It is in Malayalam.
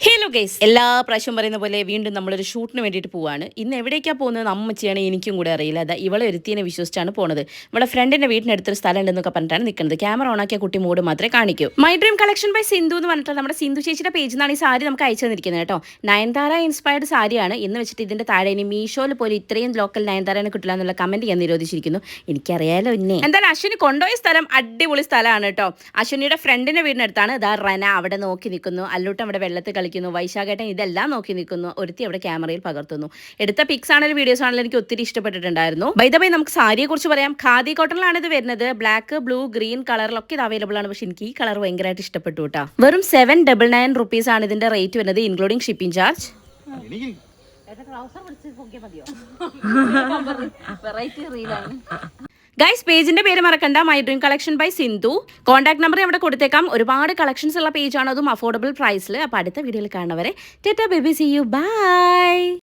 He ഹലോ ഗൈസ് എല്ലാ പ്രാവശ്യം പറയുന്ന പോലെ വീണ്ടും നമ്മളൊരു ഷൂട്ടിന് വേണ്ടിയിട്ട് പോവാണ്. ഇന്ന് എവിടേക്കാണ് പോകുന്നത് അമ്മച്ചിയാണ് എനിക്കും കൂടെ അറിയില്ല. അതാ ഇവളെ ഒരുത്തിനെ വിശ്വസിച്ചാണ് പോണത്. ഇവിടെ ഫ്രണ്ടിന്റെ വീട്ടിനടുത്തൊരു സ്ഥലം ഉണ്ടെന്നൊക്കെ പറഞ്ഞിട്ടാണ് നിൽക്കുന്നത് ക്യാമറ ഓണാക്കിയ കുട്ടി മൂഡ് മാത്രമേ കാണിക്കൂ. My dream collection by Sindhu എന്ന് പറഞ്ഞിട്ട് നമ്മുടെ സിന്ധു ചേച്ചിയുടെ പേജിൽ നിന്നാണ് ഈ സാരി നമുക്ക് അയച്ചു തന്നിരിക്കുന്നത് കേട്ടോ. നയൻതാര ഇൻസ്പയർഡ് സാരിയാണ്. എന്ന് വെച്ചിട്ട് ഇതിന്റെ താഴെ ഇനി മീഷോയിൽ പോലും ഇത്രയും ലോക്കൽ നയൻതാരനെ കിട്ടില്ല എന്നുള്ള കമന്റ് ഞാൻ നിരോധിച്ചിരിക്കുന്നു. എനിക്കറിയാലോ ഇന്നെ. എന്തായാലും അശ്വിനി കൊണ്ടുപോയ സ്ഥലം അടിപൊളി സ്ഥലമാണ് കേട്ടോ. അശ്വിനിയുടെ ഫ്രണ്ടിന്റെ വീടിനടുത്താണ്. ഇതാ റന അവിടെ നോക്കി നിൽക്കുന്നു. അല്ലൂട്ടം അവിടെ വെള്ളത്തിൽ കളിക്കുന്നു. വൈശാഖേട്ടൻ ഇതെല്ലാം നോക്കി നിൽക്കുന്നു. ഒരുത്തി അവിടെ ക്യാമറയിൽ പകർത്തുന്നു. എടുത്ത പിക്സ് ആണെങ്കിലും വീഡിയോസ് ആണെങ്കിലും എനിക്ക് ഒത്തിരി ഇഷ്ടപ്പെട്ടിട്ടുണ്ടായിരുന്നു. ബൈ നമുക്ക് സാരിയെ കുറിച്ച് പറയാം. ഖാദി കോട്ടണിലാണ് ഇത് വരുന്നത്. ബ്ലാക്ക് ബ്ലൂ ഗ്രീൻ കളറിലൊക്കെ ഇത് അവൈലബിൾ ആണ്. പക്ഷെ എനിക്ക് ഈ കളർ ഭയങ്കരമായിട്ട് ഇഷ്ടപ്പെട്ടു കേട്ടോ വെറും സെവൻ ഡബിൾ നയൻ റുപ്പീസ് ആണ് ഇതിന്റെ റേറ്റ് വരുന്നത് ഇൻക്ലൂഡിംഗ് ഷിപ്പിംഗ് ചാർജ് എനിക്ക് ഗൈസ് പേജിന്റെ പേര് മറക്കണ്ട. My dream collection by Sindhu contact number ഇവിടെ കൊടുത്തേക്കാം. ഒരുപാട് കളക്ഷൻസ് ഉള്ള പേജാണ് അതും അഫോർഡബിൾ പ്രൈസിൽ അപ്പോൾ അടുത്ത വീഡിയോയിൽ കാണുന്നവരെ. ടെറ്റ ബേബി സി യു ബൈ